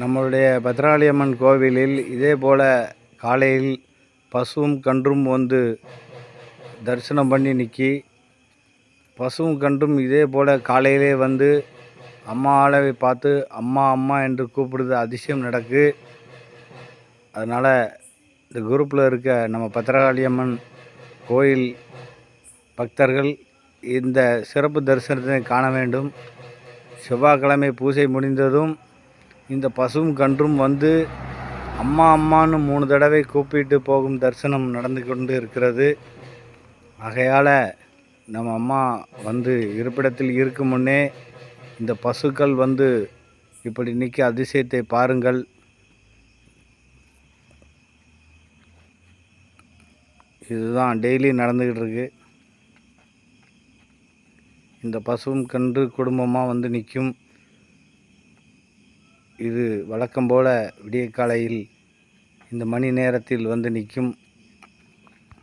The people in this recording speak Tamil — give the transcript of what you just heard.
நம்மளுடைய பத்ராளியம்மன் கோவிலில் இதே போல் காலையில் பசுவும் கன்றும் வந்து தரிசனம் பண்ணி நிற்கி பசுவும் கன்றும் இதே போல் காலையிலே வந்து அம்மா ஆளவை பார்த்து அம்மா அம்மா என்று கூப்பிடுது. அதிசயம் நடக்கு. அதனால் இந்த குரூப்பில் இருக்க நம்ம பத்திரகாளியம்மன் கோயில் பக்தர்கள் இந்த சிறப்பு தரிசனத்தை காண வேண்டும். செவ்வாய்க்கிழமை பூஜை முடிந்ததும் இந்த பசுவும் கன்றும் வந்து அம்மா அம்மான்னு மூணு தடவை கூப்பிட்டு போகும் தரிசனம் நடந்து கொண்டு இருக்கிறது. ஆகையால் நம்ம அம்மா வந்து இருப்பிடத்தில் இருக்கும் முன்னே இந்த பசுக்கள் வந்து இப்படி நிற்க அதிசயத்தை பாருங்கள். இதுதான் டெய்லி நடந்துக்கிட்டு இருக்கு. இந்த பசுவும் கன்று குடும்பமாக வந்து நிற்கும் இது வழக்கம் போல் விடியற்காலையில் இந்த மணி நேரத்தில் வந்து நிற்கும்